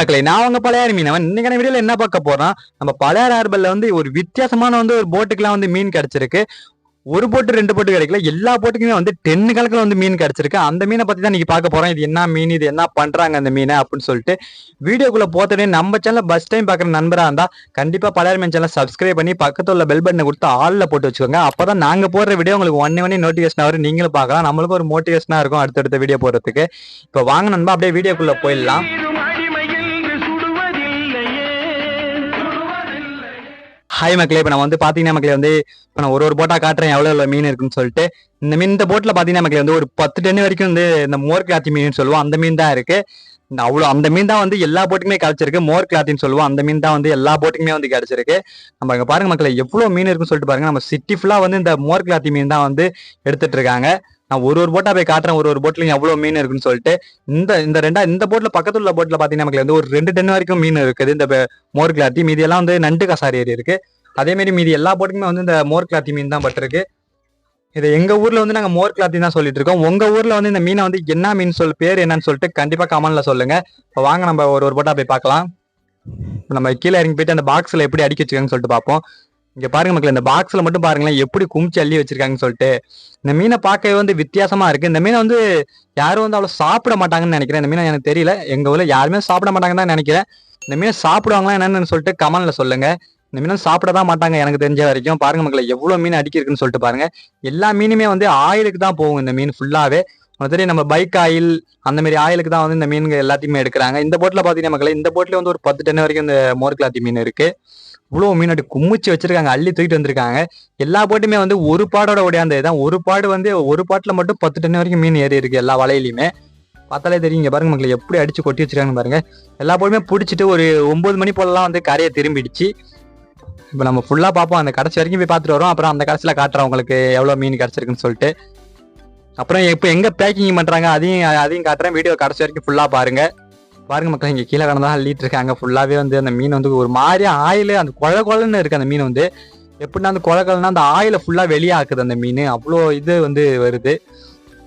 மக்களே நான் உங்க பழையாறு மீனவன். இன்னைக்கான வீடியோல என்ன பார்க்க போறோம்? நம்ம பழையாறு ஹார்பர்ல வந்து ஒரு வித்தியாசமான வந்து ஒரு போட்டுக்கெல்லாம் வந்து மீன் கிடைச்சிருக்கு. ஒரு போட்டு ரெண்டு போட்டு கிடைக்கல. எல்லா போட்டுக்குமே வந்து டென்னு கணக்கில் வந்து மீன் கிடைச்சிருக்கு. அந்த மீனை பத்தி தான் நீங்க பார்க்க போறோம். இது என்ன மீன்? இது என்ன பண்றாங்க அந்த மீனை அப்படின்னு சொல்லிட்டு வீடியோக்குள்ள போத்தோடனே நம்ம சேனல் ஃபஸ்ட் டைம் பாக்குற நண்பரா இருந்தா கண்டிப்பா பழையாறு மீன் சேனல் சப்ஸ்கிரைப் பண்ணி பக்கத்தில் உள்ள பெல் பட்டனை கொடுத்து ஆளில் போட்டு வச்சுக்கோங்க. அப்பதான் நாங்க போடுற வீடியோ உங்களுக்கு ஒன்னே ஒன்னே நோட்டிஃபிகேஷன் வரும் நீங்களும் பார்க்கலாம். நம்மளுக்கு ஒரு மோட்டிவேஷனா இருக்கும் அடுத்தடுத்த வீடியோ போடுறதுக்கு. இப்போ வாங்க நண்பா அப்படியே வீடியோக்குள்ள போயிடலாம். ஹாய் மக்களே இப்போ நான் வந்து பார்த்தீங்கன்னா மக்களே வந்து இப்போ நான் ஒரு ஒரு போட்டாக காட்டுறேன் எவ்வளோ எவ்வளோ மீன் இருக்குன்னு சொல்லிட்டு இந்த மீன் இந்த போட்டில் பார்த்தீங்கன்னா மக்களே வந்து ஒரு பத்து டன் வரைக்கும் வந்து இந்த மோர் கிளாத்தி மீன் சொல்லுவோம். அந்த மீன் தான் இருக்கு. இந்த அவ்வளோ அந்த மீன் தான் வந்து எல்லா போட்டுக்குமே கிடைச்சிருக்கு. மோர் கிளாத்தின்னு சொல்லுவோம். அந்த மீன் தான் வந்து எல்லா போட்டுக்குமே வந்து கிடைச்சிருக்கு. நம்ம இங்கே பாருங்க மக்களை எவ்வளோ மீன் இருக்குன்னு சொல்லிட்டு பாருங்க. நம்ம சிட்டி ஃபுல்லாக வந்து இந்த மோர் கிளாத்தி மீன் தான் வந்து எடுத்துட்டு இருக்காங்க. நான் ஒரு ஒரு போட்டா போய் காட்டுறேன் ஒரு ஒரு போட்லையும் எவ்வளவு மீன் இருக்குன்னு சொல்லிட்டு இந்த இந்த ரெண்டா இந்த போட்ல பக்கத்துல உள்ள போட்ல பாத்தீங்கன்னா நமக்கு வந்து ஒரு ரெண்டு டன் வரைக்கும் மீன் இருக்குது. இந்த மோர் கிளாத்தி மீதி எல்லாம் வந்து நண்டு கசாரி ஏரி இருக்கு. அதே மாதிரி மீதி எல்லா போட்டுக்குமே வந்து இந்த மோர் கிளாத்தி மீன் தான் பட்டிருக்கு இது எங்க ஊர்ல வந்து நாங்க மோர் கிளாத்தி தான் சொல்லிட்டு இருக்கோம். உங்க ஊர்ல வந்து இந்த மீனை வந்து என்ன மீன் சொல் பேர் என்னன்னு சொல்லிட்டு கண்டிப்பா கமெண்ட்ல சொல்லுங்க. இப்போ வாங்க நம்ம ஒரு ஒரு போட்டா போய் பார்க்கலாம். நம்ம கீழே இறங்கி போயிட்டு அந்த பாக்ஸ்ல எப்படி அடிக்க வச்சுக்கோங்கன்னு சொல்லிட்டு பார்ப்போம். இங்க பாருங்க மக்கள் இந்த பாக்ஸ்ல மட்டும் பாருங்களேன் எப்படி குமிச்சு அள்ளி வச்சிருக்காங்கன்னு சொல்லிட்டு. இந்த மீனை பார்க்கவே வந்து வித்தியாசமா இருக்கு. இந்த மீனை வந்து யாரும் வந்து அவ்வளவு சாப்பிட மாட்டாங்கன்னு நினைக்கிறேன். இந்த மீனை எனக்கு தெரியல. எங்க ஊர்ல யாருமே சாப்பிட மாட்டாங்கன்னு தான் நினைக்கிறேன். இந்த மீனை சாப்பிடுவாங்களா என்னன்னு சொல்லிட்டு கமெண்ட்ல சொல்லுங்க. இந்த மீனை சாப்பிட தான் மாட்டாங்க எனக்கு தெரிஞ்ச வரைக்கும். பாருங்க மக்களை எவ்வளவு மீன் அடிக்கிருக்குன்னு சொல்லிட்டு பாருங்க. எல்லா மீனுமே வந்து ஆயிலுக்கு தான் போகும் இந்த மீன் ஃபுல்லாவே தெரியும் நம்ம பைக் ஆயில் அந்த மாதிரி ஆயிலுக்கு தான் வந்து இந்த மீன்கள் எல்லாத்தையுமே எடுக்கிறாங்க. இந்த போட்டில் பார்த்தீங்கன்னா மக்களே இந்த போட்டில் வந்து ஒரு பத்து டன் வரைக்கும் இந்த மோர்கிளாத்தி மீன் இருக்குது இவ்வளோ மீன் அப்படி குமிச்சு வச்சிருக்காங்க அள்ளி தூக்கிட்டு வந்திருக்காங்க. எல்லா போட்டுமே வந்து ஒரு பாடோட உடையாந்தது தான் ஒரு பாடு வந்து ஒரு பாட்டில் மட்டும் பத்து டன் வரைக்கும் மீன் ஏறி இருக்குது எல்லா வலையிலையுமே. பார்த்தாலே தெரியும் இங்கே பாருங்க மக்களை எப்படி அடிச்சு கொட்டி வச்சிருக்காங்க பாருங்க. எல்லா போட்டுமே பிடிச்சிட்டு ஒரு ஒன்பது மணி போலலாம் வந்து கரையை திரும்பிடுச்சு. இப்போ நம்ம ஃபுல்லாக பார்ப்போம். அந்த கடைசி வரைக்கும் போய் பார்த்துட்டு வரோம் அப்புறம் அந்த கடைசியில் காட்டுறோம் உங்களுக்கு எவ்வளோ மீன் கிடைச்சிருக்குன்னு சொல்லிட்டு. அப்புறம் இப்போ எங்க பேக்கிங் பண்றாங்க அதையும் அதையும் காட்டுறேன். வீடியோ கடைசி வரைக்கும் ஃபுல்லா பாருங்க. பாருங்க மக்கள் இங்க கீழே கடந்தா அள்ளிட்டு இருக்காங்க. ஃபுல்லாவே வந்து அந்த மீன் வந்து ஒரு மாதிரி ஆயில் அந்த குழ குழன்னு இருக்கு அந்த மீன் வந்து. எப்படின்னா அந்த குழ குழன்னா அந்த ஆயில ஃபுல்லா வெளியாக்குது அந்த மீன். அவ்வளோ இது வந்து வருது.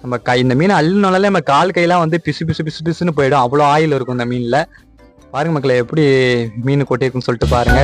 நம்ம கை இந்த மீன் அள்ளினாலே நம்ம கால் கையெல்லாம் வந்து பிசு பிசு பிசு பிசுன்னு போயிடும். அவ்வளோ ஆயில் இருக்கும் இந்த மீனில். பாருங்க மக்களை எப்படி மீன் கொட்டியிருக்குன்னு சொல்லிட்டு பாருங்க.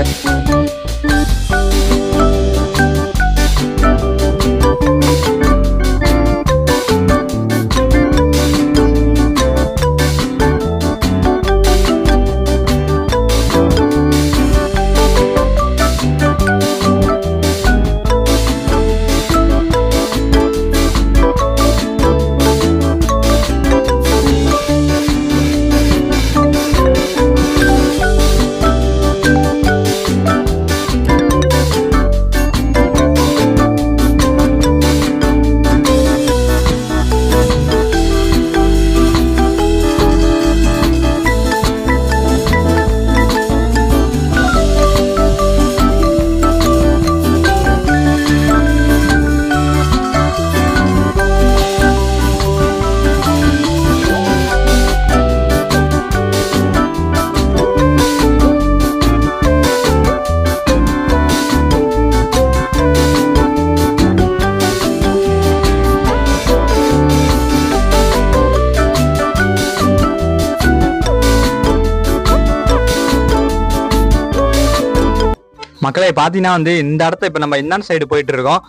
மக்களே பார்த்தீங்கன்னா வந்து இந்த இடத்த இப்போ நம்ம இந்தாண்ட சைடு போயிட்டு இருக்கோம்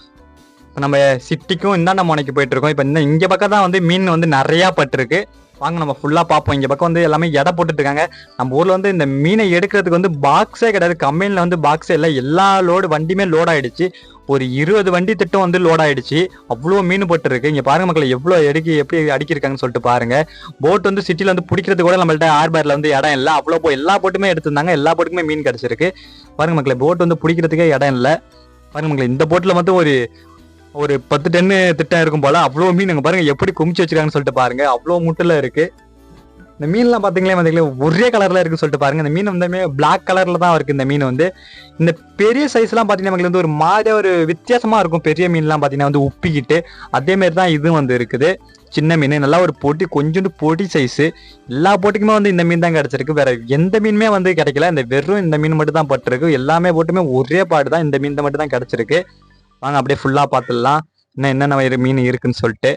இப்போ நம்ம சிட்டிக்கும் இந்தாண்ட முனைக்கு போயிட்டு இருக்கோம் இப்போ இந்த இங்கே பக்கம் தான் வந்து மீன் வந்து நிறையா பட்டிருக்கு. வாங்க நம்ம ஃபுல்லாக பார்ப்போம். இங்கே பக்கம் வந்து எல்லாமே எடை போட்டுட்டு இருக்காங்க நம்ம ஊரில் வந்து இந்த மீனை எடுக்கிறதுக்கு வந்து பாக்ஸே கிடையாது. கம்பெனியில் வந்து பாக்ஸே இல்லை. எல்லா லோடு வண்டியுமே லோட் ஆகிடுச்சு ஒரு இருபது வண்டி திட்டம் வந்து லோட் ஆயிடுச்சு. அவ்வளோ மீன் போட்டுருக்கு. இங்கே பாருங்க மக்கள் எவ்வளோ எடுக்கி எப்படி அடிக்கிருக்காங்கன்னு சொல்லிட்டு பாருங்க. போட் வந்து சிட்டியில் வந்து பிடிக்கிறது கூட நம்மள்ட்ட ஆர்பேரில் வந்து இடம் இல்லை. அவ்வளோ போ- எல்லா போட்டுமே எடுத்திருந்தாங்க. எல்லா போட்டுக்குமே மீன் கிடச்சிருக்கு. பாருங்க மக்களை போட் வந்து பிடிக்கிறதுக்கே இடம் இல்லை. பாருங்க மக்களை இந்த போட்டில் மட்டும் ஒரு ஒரு பத்து டன்னு திட்டம் இருக்கும் போல அவ்வளோ மீன் இங்க பாருங்க எப்படி குமிச்சு வச்சிருக்காங்கன்னு சொல்லிட்டு பாருங்க. அவ்வளோ முட்டில் இருக்கு. இந்த மீன்லாம் பார்த்தீங்களே பார்த்தீங்களா ஒரே கலரில் இருக்குன்னு சொல்லிட்டு பாருங்க. இந்த மீன் வந்து பிளாக் கலரில் தான் இருக்குது இந்த மீன் வந்து. இந்த பெரிய சைஸ்லாம் பார்த்தீங்கன்னா வந்து ஒரு மாதிரி ஒரு வித்தியாசமாக இருக்கும். பெரிய மீன்லாம் பார்த்தீங்கன்னா வந்து உப்பிக்கிட்டு. அதே மாதிரி தான் இதுவும் வந்து இருக்குது. சின்ன மீன் நல்லா ஒரு பொட்டி கொஞ்சோண்டு போட்டி சைஸு எல்லா போட்டிக்குமே வந்து இந்த மீன் தான் கிடச்சிருக்கு. வேற எந்த மீனுமே வந்து கிடைக்கல. இந்த வெறும் இந்த மீன் மட்டும் தான் பட்டிருக்கு. எல்லாமே போட்டுமே ஒரே பாடு தான் இந்த மீன் மட்டும் தான் கிடச்சிருக்கு. வாங்க அப்படியே ஃபுல்லா பார்த்துடலாம். இன்னும் என்னென்ன வயிறு மீன் இருக்குன்னு சொல்லிட்டு.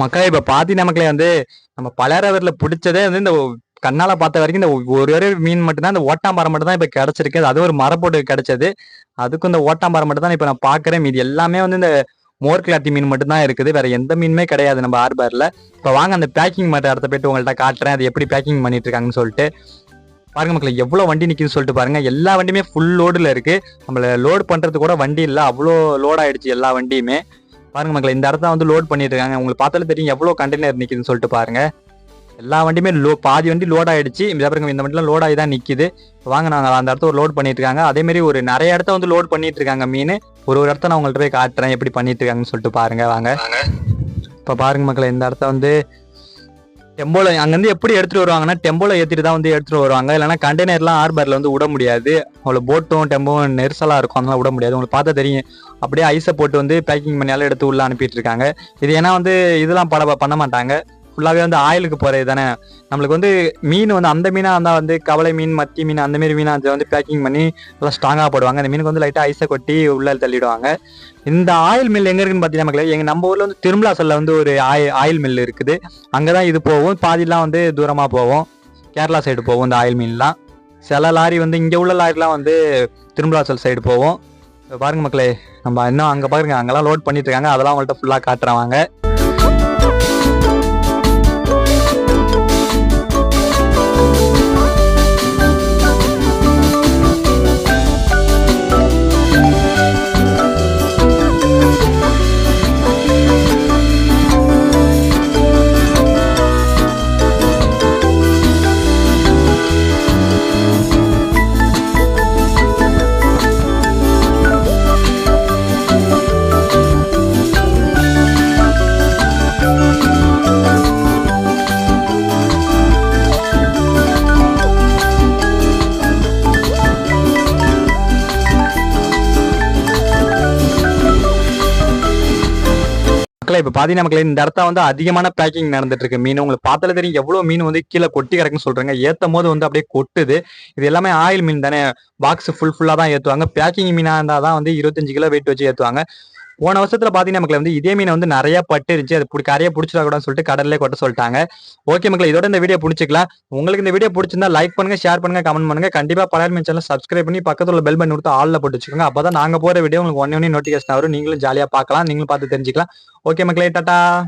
மக்களே இப்ப பாத்தீங்கன்னா மக்களே வந்து நம்ம பலரவரில் பிடிச்சதே வந்து இந்த கண்ணால பார்த்த வரைக்கும் இந்த ஒரு ஒரு மீன் மட்டும்தான் இந்த ஓட்டாம்பாறை மட்டும் தான் இப்ப கிடைச்சிருக்கு. அது ஒரு மரப்போட்டு கிடைச்சது. அதுக்கும் இந்த ஓட்டாம்பாறை மட்டும் தான் இப்ப நான் பாக்குறேன். மீதி எல்லாமே வந்து இந்த மோர் கிளாத்தி மீன் மட்டும் தான் இருக்குது. வேற எந்த மீனுமே கிடையாது நம்ம ஹார்பர்ல இப்ப வாங்க அந்த பேக்கிங் மட்டும் இடத்த போயிட்டு உங்கள்ட்ட காட்டுறேன். அது எப்படி பேக்கிங் பண்ணிட்டு இருக்காங்கன்னு சொல்லிட்டு. பாருங்க மக்களை எவ்வளோ வண்டி நிற்கின்னு சொல்லிட்டு பாருங்க. எல்லா வண்டியுமே ஃபுல் லோடில் இருக்கு. நம்மள லோடு பண்றது கூட வண்டி இல்லை. அவ்வளோ லோட் ஆயிடுச்சு எல்லா வண்டியுமே. பாருங்க மக்களே இந்த இடத்த வந்து லோட் பண்ணிட்டு இருக்காங்க உங்களுக்கு பார்த்தாலே தெரியும் எவ்வளவு கண்டெய்னர் நிக்குதுன்னு சொல்லிட்டு பாருங்க. எல்லா வண்டியுமே லோ பாதி வண்டி லோட் ஆயிடுச்சு. இந்த பாருங்க இந்த வண்டிலாம் லோட் ஆகி தான் நிக்குது. இப்ப வாங்க நாங்க அந்த இடத்த ஒரு லோட் பண்ணிட்டு இருக்காங்க அதே மாதிரி ஒரு நிறைய இடத்த வந்து லோட் பண்ணிட்டு இருக்காங்க மீன். ஒரு ஒரு இடத்த நான் உங்கள்ட்ட போய் காட்டுறேன் எப்படி பண்ணிட்டு இருக்காங்கன்னு சொல்லிட்டு பாருங்க வாங்க. இப்ப பாருங்க மக்களே இந்த இடத்த வந்து டெம்போல அங்கேருந்து எப்படி எடுத்துட்டு வருவாங்கன்னா டெம்போல ஏற்றிட்டு தான் வந்து எடுத்துட்டு வருவாங்க. இல்லைன்னா கண்டெய்னர்லாம் ஹார்பர்ல வந்து விட முடியாது. அவ்வளோ போட்டும் டெம்போவும் நெரிசலாக இருக்கும். அதெல்லாம் விட முடியாது. உங்களுக்கு பார்த்தா தெரியும். அப்படியே ஐஸை போட்டு வந்து பேக்கிங் பண்ணியாலும் எடுத்து உள்ளே அனுப்பிட்டு இருக்காங்க. இது ஏன்னா வந்து இதெல்லாம் பட பண்ண மாட்டாங்க. ஃபுல்லாகவே வந்து ஆயிலுக்கு போகிறது தானே? நம்மளுக்கு வந்து மீன் வந்து அந்த மீனாக இருந்தால் வந்து கவலை மீன் மத்தி மீன் அந்த மாரி மீனாக அதை வந்து பேக்கிங் பண்ணி நல்லா ஸ்ட்ராங்காக போடுவாங்க. அந்த மீனுக்கு வந்து லைட்டாக ஐஸை கொட்டி உள்ள தள்ளிடுவாங்க. இந்த ஆயில் மில் எங்கே இருக்குன்னு பார்த்தீங்கன்னா மக்களே எங்கள் நம்ம ஊரில் வந்து திருமலாசல்ல வந்து ஒரு ஆயில் ஆயில் மில் இருக்குது. அங்கே தான் இது போகும். பாதிலாம் வந்து தூரமாக போவோம் கேரளா சைடு போகும் இந்த ஆயில் மீன்லாம் சில லாரி வந்து இங்கே உள்ள லாரிலாம் வந்து திருமலாசல் சைடு போவோம் பாருங்க மக்களே நம்ம இன்னும் அங்கே பாருங்க அங்கெல்லாம் லோட் பண்ணிட்டு இருக்காங்க. அதெல்லாம் அவங்கள்ட்ட ஃபுல்லாக காட்டுறவாங்க மக்களே இப்போ பார்த்தீங்கன்னா மக்களே இந்த இடத்த வந்து அதிகமான பேக்கிங் நடந்துட்டு இருக்கு மீன் உங்களுக்கு பார்த்தாலே தெரியும் எவ்வளவு மீன் வந்து கீழே கொட்டி கிடக்குன்னு சொல்றாங்க. ஏத்தும் போது வந்து அப்படியே கொட்டுது. இது எல்லாமே ஆயில் மீன் தானே. பாக்ஸ் ஃபுல் ஃபுல்லாக தான் ஏத்துவாங்க. பேக்கிங் மீனா இருந்தால் தான் வந்து இருபத்தஞ்சு கிலோ வெயிட் வச்சு ஏத்துவாங்க. போன வருஷத்துல பாத்தீங்கன்னா மக்களை வந்து இதே மீன் வந்து நிறைய பட்டு இருந்துச்சு அது பிடி- கரையா பிடிச்சிடக்கூடாதுன்னு சொல்லிட்டு கடல்லே கொட்ட சொல்லிட்டாங்க. ஓகே மக்களே இதோட இந்த வீடியோ பிடிச்சிக்கலாம். உங்களுக்கு இந்த வீடியோ பிடிச்சிருந்தா லைக் பண்ணுங்க ஷேர் பண்ணுங்க கமெண்ட் பண்ணுங்க. கண்டிப்பா பழைய மீன் சேனல் சப்ஸ்கிரைப் பண்ணி பக்கத்துல பெல் பண்ணி கொடுத்து ஆளில் போட்டு வச்சுக்கோங்க. அப்பதான் நாங்க போற வீடியோ உங்களுக்கு ஒன்னே ஒன்னே நோட்டிஃபிகேஷன் வரும். நீங்களும் ஜாலியா பார்க்கலாம். நீங்களும் பார்த்து தெரிஞ்சுக்கலாம். ஓகே மக்களே டாட்டா!